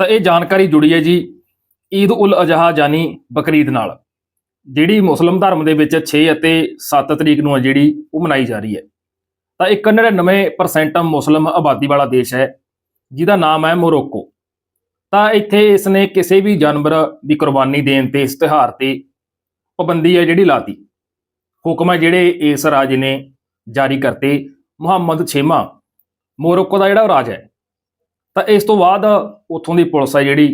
ਤਾਂ ਇਹ ਜਾਣਕਾਰੀ ਜੁੜੀ ਹੈ ਜੀ ਈਦ ਉਲ ਅਜ਼ਹਾ ਜਾਨੀ ਬਕਰੀਦ ਨਾਲ, ਜਿਹੜੀ ਮੁਸਲਮ ਧਰਮ ਦੇ ਵਿੱਚ 6 ਅਤੇ 7 ਤਰੀਕ ਨੂੰ ਹੈ ਜਿਹੜੀ ਉਹ ਮਨਾਈ ਜਾ ਰਹੀ ਹੈ। ਤਾਂ ਇੱਕ 99% ਮੁਸਲਮ ਆਬਾਦੀ ਵਾਲਾ ਦੇਸ਼ ਹੈ, ਜਿਹਦਾ ਨਾਮ ਹੈ ਮੋਰੋਕੋ। ਤਾਂ ਇੱਥੇ ਇਸ ਨੇ ਕਿਸੇ ਵੀ ਜਾਨਵਰ ਦੀ ਕੁਰਬਾਨੀ ਦੇਣ ਤੇ ਇਸ ਤਿਉਹਾਰ ਤੇ ਪਾਬੰਦੀ ਹੈ ਜਿਹੜੀ ਲਾਤੀ। ਹੁਕਮ ਹੈ ਜਿਹੜੇ ਇਸ ਰਾਜ ਨੇ ਜਾਰੀ ਕਰਤੇ, ਮੁਹੰਮਦ ਛੇਮਾ ਮੋਰੋਕੋ ਦਾ ਜਿਹੜਾ ਉਹ ਰਾਜ ਹੈ। ਤਾਂ ਇਸ ਤੋਂ ਬਾਅਦ ਉੱਥੋਂ ਦੀ ਪੁਲਿਸ ਹੈ ਜਿਹੜੀ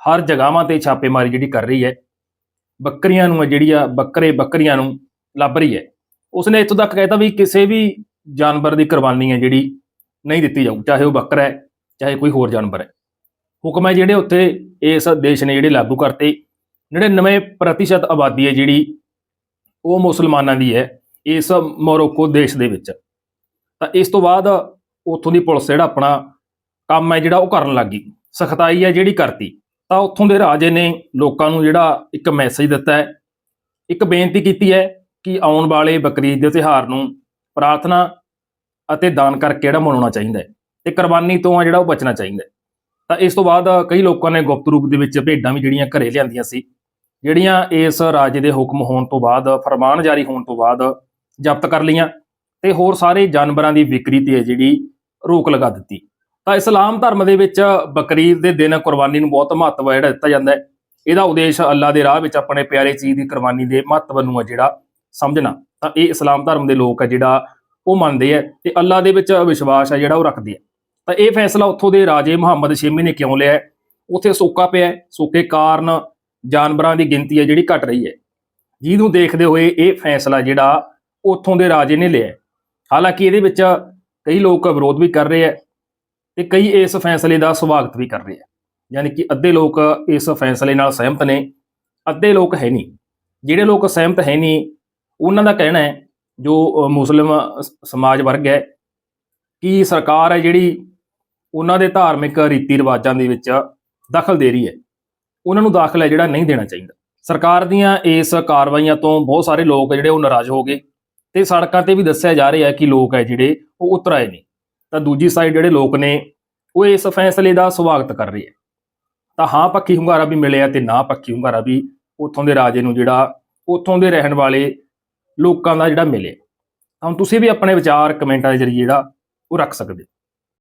ਹਰ ਜਗ੍ਹਾਵਾਂ ਤੇ ਛਾਪੇਮਾਰੀ ਜਿਹੜੀ ਕਰ ਰਹੀ ਹੈ, ਬੱਕਰੀਆਂ ਨੂੰ ਹੈ ਜਿਹੜੀ ਆ ਬੱਕਰੇ ਬੱਕਰੀਆਂ ਨੂੰ ਲੱਭ ਰਹੀ ਹੈ। ਉਸਨੇ ਇੱਥੋਂ ਤੱਕ ਕਹਿਤਾ ਵੀ ਕਿਸੇ ਵੀ ਜਾਨਵਰ ਦੀ ਕੁਰਬਾਨੀ ਹੈ ਜਿਹੜੀ ਨਹੀਂ ਦਿੱਤੀ ਜਾਊ, ਚਾਹੇ ਉਹ ਬੱਕਰਾ ਹੈ, ਚਾਹੇ ਕੋਈ ਹੋਰ ਜਾਨਵਰ ਹੈ। ਹੁਕਮ ਹੈ ਜਿਹੜੇ ਉੱਥੇ ਇਸ ਦੇਸ਼ ਨੇ ਜਿਹੜੇ ਲਾਗੂ ਕਰਤੇ 99% ਆਬਾਦੀ ਹੈ ਜਿਹੜੀ ਉਹ ਮੁਸਲਮਾਨਾਂ ਦੀ ਹੈ ਇਸ ਮੋਰੋਕੋ ਦੇਸ਼ ਦੇ ਵਿੱਚ। ਤਾਂ ਇਸ ਤੋਂ ਬਾਅਦ ਉੱਥੋਂ ਦੀ ਪੁਲਿਸ ਜਿਹੜਾ ਆਪਣਾ ਕੰਮ ਹੈ ਜਿਹੜਾ ਉਹ ਕਰਨ ਲੱਗ ਗਈ। ਸਖਤਾਈ ਹੈ ਜਿਹੜੀ ਕਰਤੀ। ਤਾਂ ਉੱਥੋਂ ਦੇ ਰਾਜੇ ਨੇ ਲੋਕਾਂ ਨੂੰ ਜਿਹੜਾ ਇੱਕ ਮੈਸੇਜ ਦਿੱਤਾ ਹੈ, ਇੱਕ ਬੇਨਤੀ ਕੀਤੀ ਹੈ ਕਿ ਆਉਣ ਵਾਲੇ ਬਕਰੀਦ ਦੇ ਤਿਉਹਾਰ ਨੂੰ ਪ੍ਰਾਰਥਨਾ ਅਤੇ ਦਾਨ ਕਰਕੇ ਜਿਹੜਾ ਮਨਾਉਣਾ ਚਾਹੀਦਾ ਹੈ ਤੇ ਕੁਰਬਾਨੀ ਤੋਂ ਆ ਜਿਹੜਾ ਉਹ ਬਚਣਾ ਚਾਹੀਦਾ ਹੈ। ਤਾਂ ਇਸ ਤੋਂ ਬਾਅਦ ਕਈ ਲੋਕਾਂ ਨੇ ਗੁਪਤ ਰੂਪ ਦੇ ਵਿੱਚ ਭੇਡਾਂ ਵੀ ਜਿਹੜੀਆਂ ਘਰੇ ਲਿਆਂਦੀਆਂ ਸੀ, ਜਿਹੜੀਆਂ ਇਸ ਰਾਜੇ ਦੇ ਹੁਕਮ ਹੋਣ ਤੋਂ ਬਾਅਦ, ਫਰਮਾਨ ਜਾਰੀ ਹੋਣ ਤੋਂ ਬਾਅਦ ਜ਼ਬਤ ਕਰ ਲਈਆਂ ਤੇ ਹੋਰ ਸਾਰੇ ਜਾਨਵਰਾਂ ਦੀ ਵਿਕਰੀ ਤੇ ਜਿਹੜੀ ਰੋਕ ਲਗਾ ਦਿੱਤੀ। ਤਾਂ ਇਸਲਾਮ ਧਰਮ ਦੇ ਵਿੱਚ ਬਕਰੀਦ ਦੇ ਦਿਨ ਕੁਰਬਾਨੀ ਨੂੰ ਬਹੁਤ ਮਹੱਤਵ ਹੈ, ਜਿਹੜਾ ਦਿੱਤਾ ਜਾਂਦਾ ਹੈ। ਇਹਦਾ ਉਦੇਸ਼ ਅੱਲਾ ਦੇ ਰਾਹ ਵਿੱਚ ਆਪਣੇ ਪਿਆਰੇ ਚੀਜ਼ ਦੀ ਕੁਰਬਾਨੀ ਦੇ ਮਹੱਤਵ ਨੂੰ ਹੈ ਜਿਹੜਾ ਸਮਝਣਾ। ਤਾਂ ਇਹ ਇਸਲਾਮ ਧਰਮ ਦੇ ਲੋਕ ਹੈ ਜਿਹੜਾ ਉਹ ਮੰਨਦੇ ਆ ਤੇ ਅੱਲਾ ਦੇ ਵਿੱਚ ਵਿਸ਼ਵਾਸ ਹੈ ਜਿਹੜਾ ਉਹ ਰੱਖਦੇ ਆ ਤਾਂ ਇਹ ਫੈਸਲਾ ਉੱਥੋਂ ਦੇ ਰਾਜੇ ਮੁਹੰਮਦ ਛੇਮੀ ਨੇ ਕਿਉਂ ਲਿਆ ਉੱਥੇ ਸੋਕਾ ਪਿਆ ਸੋਕੇ ਕਾਰਨ ਜਾਨਵਰਾਂ ਦੀ ਗਿਣਤੀ ਹੈ ਜਿਹੜੀ ਘਟ ਰਹੀ ਹੈ। ਜਿਹਨੂੰ ਦੇਖਦੇ ਹੋਏ ਇਹ ਫੈਸਲਾ ਜਿਹੜਾ ਉੱਥੋਂ ਦੇ ਰਾਜੇ ਨੇ ਲਿਆ ਹਾਲਾਂਕਿ ਇਹਦੇ ਵਿੱਚ ਕਈ ਲੋਕ ਵਿਰੋਧ ਵੀ ਕਰ ਰਹੇ ਆ ਤੇ ਕਈ ਇਸ ਫੈਸਲੇ ਦਾ ਸਵਾਗਤ ਵੀ ਕਰ ਰਹੇ ਆ। ਯਾਨੀ ਕਿ ਅੱਧੇ ਲੋਕ ਇਸ ਫੈਸਲੇ ਨਾਲ ਸਹਿਮਤ ਨੇ ਅੱਧੇ ਲੋਕ ਹੈ ਨਹੀਂ। ਜਿਹੜੇ ਲੋਕ ਸਹਿਮਤ ਹੈ ਨਹੀਂ ਉਹਨਾਂ ਦਾ ਕਹਿਣਾ ਹੈ ਜੋ ਅ, ਮੁਸਲਿਮ ਸਮਾਜ ਵਰਗ ਹੈ ਕਿ ਸਰਕਾਰ ਹੈ ਜਿਹੜੀ ਉਹਨਾਂ ਦੇ ਧਾਰਮਿਕ ਰੀਤੀ ਰਿਵਾਜਾਂ ਦੇ ਵਿੱਚ ਦਖਲ ਦੇ ਰਹੀ ਹੈ। ਉਹਨਾਂ ਨੂੰ ਦਾਖਲਾ ਜਿਹੜਾ ਨਹੀਂ ਦੇਣਾ ਚਾਹੀਦਾ। ਸਰਕਾਰ ਦੀਆਂ ਇਸ ਕਾਰਵਾਈਆਂ ਤੋਂ ਬਹੁਤ ਸਾਰੇ ਲੋਕ ਜਿਹੜੇ ਉਹ ਨਾਰਾਜ਼ ਹੋ ਗਏ ਤੇ ਸੜਕਾਂ ਤੇ ਵੀ ਦੱਸਿਆ ਜਾ ਰਿਹਾ ਹੈ ਕਿ ਲੋਕ ਹੈ ਜਿਹੜੇ ਉਹ ਉਤਰਾਏ ਨੇ। ਤਾਂ ਦੂਜੀ ਸਾਈਡ ਜਿਹੜੇ ਲੋਕ ਨੇ, ਉਹ ਇਸ ਫੈਸਲੇ ਦਾ ਸਵਾਗਤ ਕਰ ਰਹੇ ਹੈ। ਤਾਂ ਹਾਂ ਪੱਖੀ ਹੁੰਗਾਰਾ ਵੀ ਮਿਲਿਆ ਤੇ ਨਾ ਪੱਖੀ ਹੁੰਗਾਰਾ ਵੀ ਉੱਥੋਂ ਦੇ ਰਾਜੇ ਨੂੰ ਜਿਹੜਾ, ਉੱਥੋਂ ਦੇ ਰਹਿਣ ਵਾਲੇ ਲੋਕਾਂ ਦਾ ਜਿਹੜਾ ਮਿਲੇ ਤਾਂ ਹੁਣ ਤੁਸੀਂ ਵੀ ਆਪਣੇ ਵਿਚਾਰ ਕਮੈਂਟਾਂ ਦੇ ਜ਼ਰੀਏ ਜਿਹੜਾ, ਉਹ ਰੱਖ ਸਕਦੇ ਹੋ।